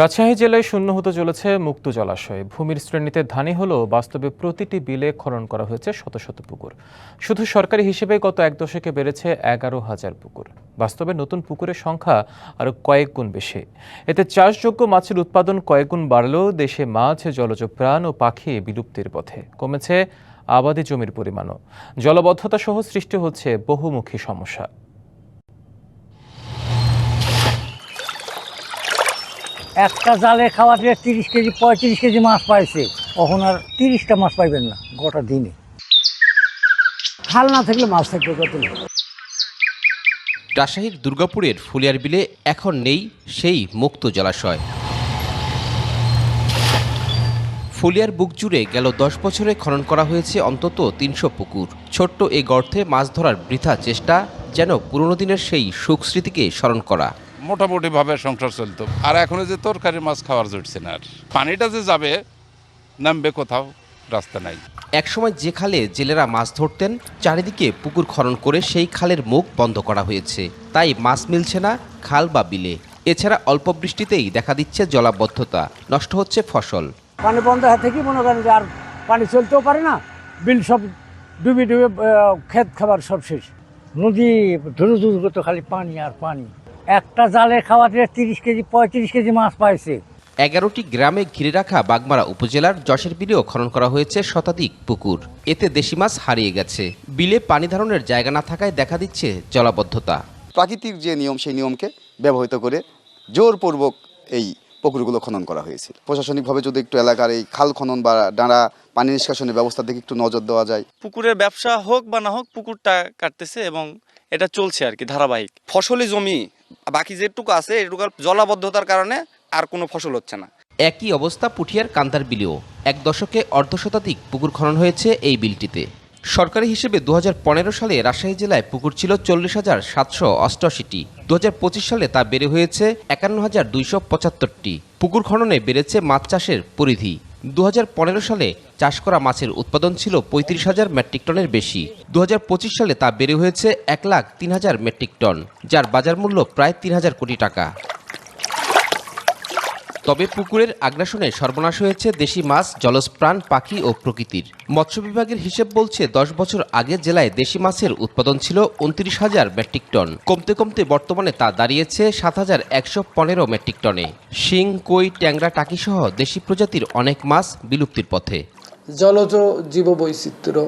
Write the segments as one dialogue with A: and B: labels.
A: রাজশাহী জেলায় শূন্য হতে চলেছে মুক্ত জলাশয়। ভূমির শ্রেণীতে ধানি হলেও বাস্তবে প্রতিটি বিলে খনন করা হয়েছে শত শত পুকুর। শুধু সরকারি হিসেবে গত এক দশকে বেড়েছে এগারো হাজার পুকুর। বাস্তবে নতুন পুকুরের সংখ্যা আরও কয়েক গুণ বেশি। এতে চাষযোগ্য মাছের উৎপাদন কয়েক গুণ বাড়লেও দেশে মাছ, জলজ প্রাণ ও পাখি বিলুপ্তির পথে। কমেছে আবাদি জমির পরিমাণও। জলবদ্ধতা সহ সৃষ্টি হচ্ছে বহুমুখী সমস্যা।
B: একটা জালে খাওয়া দিয়ে তিরিশ কেজি, পঁয়ত্রিশ কেজি মাছ পাইছে। তখন আর তিরিশটা মাছ পাইবেন না, গোটা দিনে। খাল না থাকলে মাছ থাকবে কত
C: রাজশাহীর দুর্গাপুরের ফুলিয়ার বিলে এখন নেই সেই মুক্ত জলাশয়। ফুলিয়ার বুক জুড়ে গেল দশ বছরে খনন করা হয়েছে অন্তত তিনশো পুকুর। ছোট্ট এই গর্তে মাছ ধরার বৃথা চেষ্টা যেন পুরনো দিনের সেই সুখ স্মৃতিকে স্মরণ করা।
D: মোটামুটি ভাবে সংসার চলতো। আর এখন যে তরকারি মাছ খাওয়ার জুটছে না আর। পানিটা যে যাবে নামবে কোথাও রাস্তা নাই।
C: একসময় যে খালে জেলেরা মাছ ধরতেন চারিদিকে পুকুর খনন করে সেই খালের মুখ বন্ধ করা হয়েছে। তাই মাছ মিলছে না খাল বা বিলে। এছাড়া অল্প বৃষ্টিতেই দেখা দিচ্ছে জলাবদ্ধতা নষ্ট হচ্ছে ফসল।
B: পানি বন্ধ হয়ে থেকে মনে করেন যে আর পানি চলতেও পারে না বিল সব ডুবে ডুবে ক্ষেত খাবার সব শেষ। নদী ধরু ধরু তো খালি পানি আর পানি। একটা জালে খাওয়া দিয়ে তিরিশ কেজি পঁয়ত্রিশ কেজি মাছ পাইছে।
C: এগারোটি গ্রামে ঘিরে রাখা বাগমারা উপজেলার যশের বিলেও খনন করা হয়েছে শতাধিক পুকুর। এতে দেশি মাছ হারিয়ে গেছে। বিলে পানি ধারণের জায়গা না থাকায় দেখা দিচ্ছে জলাবদ্ধতা।
E: প্রাকৃতিক যে নিয়ম সেই নিয়মকে ব্যবহৃত করে জোরপূর্বক এই পুকুরগুলো খনন করা হয়েছে। প্রশাসনিকভাবে যদি একটু এলাকার এই খাল খনন বা ডাঁড়া পানি নিষ্কাশনের ব্যবস্থার দিকে একটু নজর দেওয়া যায়।
F: পুকুরের ব্যবসা হোক বা না হোক পুকুরটা কাটতেছে এবং এটা চলছে আর কি ধারাবাহিক। ফসলি জমি বাকি যেটুকু আছে এটুকুর জলাবদ্ধতার কারণে আর কোনো ফসল হচ্ছে না।
C: একই অবস্থা পুঠিয়ার কান্দার বিলেও। এক দশকে অর্ধশতাধিক পুকুর খনন হয়েছে এই বিলটিতে। সরকারি হিসেবে দু হাজার পনেরো সালে রাজশাহী জেলায় পুকুর ছিল চল্লিশ হাজার সাতশো অষ্টআশিটি। দু হাজার পঁচিশ সালে তা বেড়ে হয়েছে একান্ন হাজার দুইশো পঁচাত্তরটি। পুকুর খননে বেড়েছে মাছ চাষের পরিধি। দু হাজার পনেরো সালে চাষ করা মাছের উৎপাদন ছিল পঁয়ত্রিশ হাজার মেট্রিক টনের বেশি। দু হাজার পঁচিশ সালে তা বেড়ে হয়েছে এক লাখ তিন হাজার মেট্রিক টন, যার বাজার মূল্য প্রায় তিন হাজার কোটি টাকা। তবে পুকুরের আগ্রাসনে সর্বনাশ হয়েছে দেশি মাছ জলজ প্রাণ পাখি ও প্রকৃতির। মৎস্য বিভাগের হিসেব বলছে, দশ বছর আগে জেলায় দেশি মাছের উৎপাদন ছিল উনত্রিশ হাজার মেট্রিক টন। কমতে কমতে বর্তমানে তা দাঁড়িয়েছে সাত হাজার একশো পনেরো মেট্রিক টনে। শিং, কই, ট্যাংরা, টাকি সহ দেশি প্রজাতির অনেক মাছ বিলুপ্তির পথে।
G: জলজ জীববৈচিত্র্য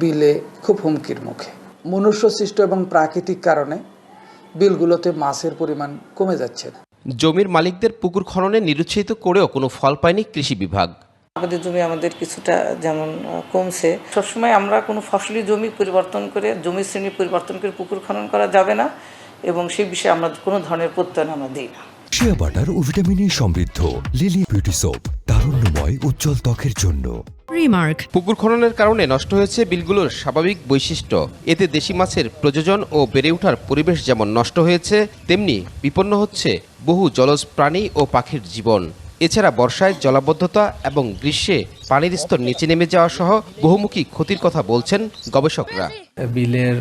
G: বিলে খুব হুমকির মুখে। মনুষ্য সৃষ্ট এবং প্রাকৃতিক কারণে বিলগুলোতে মাছের পরিমাণ কমে যাচ্ছে
C: জমির মালিকদের পুকুর খননে নিরুৎসাহিত করেও কোনো ফল পায়নি কৃষি বিভাগ।
H: আমাদের জমি আমাদের কিছুটা যেমন কমছে। সবসময় আমরা কোনো ফসলি জমি পরিবর্তন করে জমি শ্রেণি পরিবর্তন করে পুকুর খনন করা যাবে না এবং সেই বিষয়ে আমরা কোনো ধরনের প্রত্যয়ন আমরা দিই না।
I: শিয়া বাটার ও ভিটামিনে সমৃদ্ধ। লিলি বিউটি সোপ তারুণ্যময় উজ্জ্বল ত্বকের জন্য।
J: রিমার্ক
C: পুকুর খননের কারণে নষ্ট হয়েছে বিলগুলোর স্বাভাবিক বৈশিষ্ট্য। এতে দেশি মাছের প্রযোজন ও বেড়ে ওঠার পরিবেশ যেমন নষ্ট হয়েছে তেমনি বিপন্ন হচ্ছে বহু জলজ প্রাণী ও পাখির জীবন। এছাড়া বর্ষায় জলাবদ্ধতা এবং গ্রীষ্মে পানির স্তর নিচে নেমে যাওয়া সহ বহুমুখী ক্ষতির কথা বলছেন গবেষকরা।
K: বিলের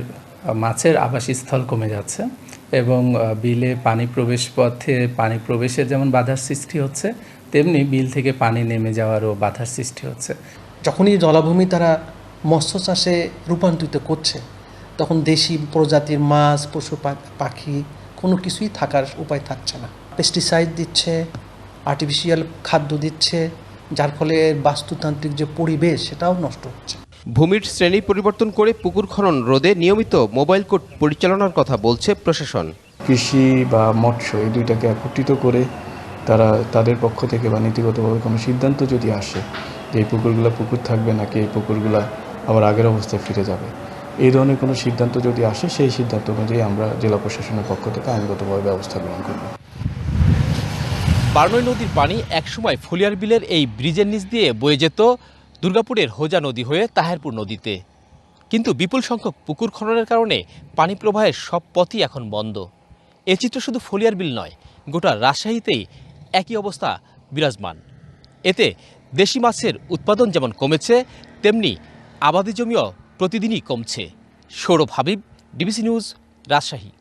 K: মাছের আবাসস্থল কমে যাচ্ছে এবং বিলে পানি প্রবেশ পথে পানি প্রবেশের যেমন বাধার সৃষ্টি হচ্ছে তেমনি বিল থেকে পানি নেমে যাওয়ারও বাধার সৃষ্টি হচ্ছে।
L: যখনই জলাভূমি তারা মৎস্য চাষে রূপান্তরিত করছে তখন দেশি প্রজাতির মাছ পশু পাখি কোনো কিছুই থাকার উপায় থাকছে না। পেস্টিসাইড দিচ্ছে আর্টিফিশিয়াল খাদ্য দিচ্ছে যার ফলে বাস্তুতান্ত্রিক যে পরিবেশ সেটাও নষ্ট হচ্ছে।
C: ভূমির শ্রেণি পরিবর্তন করে পুকুর খনন রোধে নিয়মিত মোবাইল কোর্ট পরিচালনার কথা বলছে প্রশাসন।
K: কৃষি বা মৎস্য এই দুইটাকে একত্রিত করে তারা তাদের পক্ষ থেকে বা নীতিগতভাবে কোনো সিদ্ধান্ত যদি আসে যে এই পুকুরগুলো পুকুর থাকবে নাকি এই পুকুরগুলো আবার আগের অবস্থায় ফিরে যাবে এই ধরনের কোনো সিদ্ধান্ত যদি আসে, সেই সিদ্ধান্ত অনুযায়ী আমরা জেলা প্রশাসনের পক্ষ থেকে আইনগতভাবে ব্যবস্থা গ্রহণ করব।
C: বার্নই নদীর পানি একসময় ফুলিয়ার বিলের এই ব্রিজের নিচ দিয়ে বয়ে যেত। দুর্গাপুরের হোজা নদী হয়ে তাহেরপুর নদীতে। কিন্তু বিপুল সংখ্যক পুকুর খননের কারণে পানি প্রবাহের সব পথই এখন বন্ধ। এ চিত্র শুধু ফলিয়ার বিল নয়, গোটা রাজশাহীতেই একই অবস্থা বিরাজমান। এতে দেশি মাছের উৎপাদন যেমন কমেছে, তেমনি আবাদি জমিও প্রতিদিনই কমছে। Sourav Habib DBC news Rajshahi.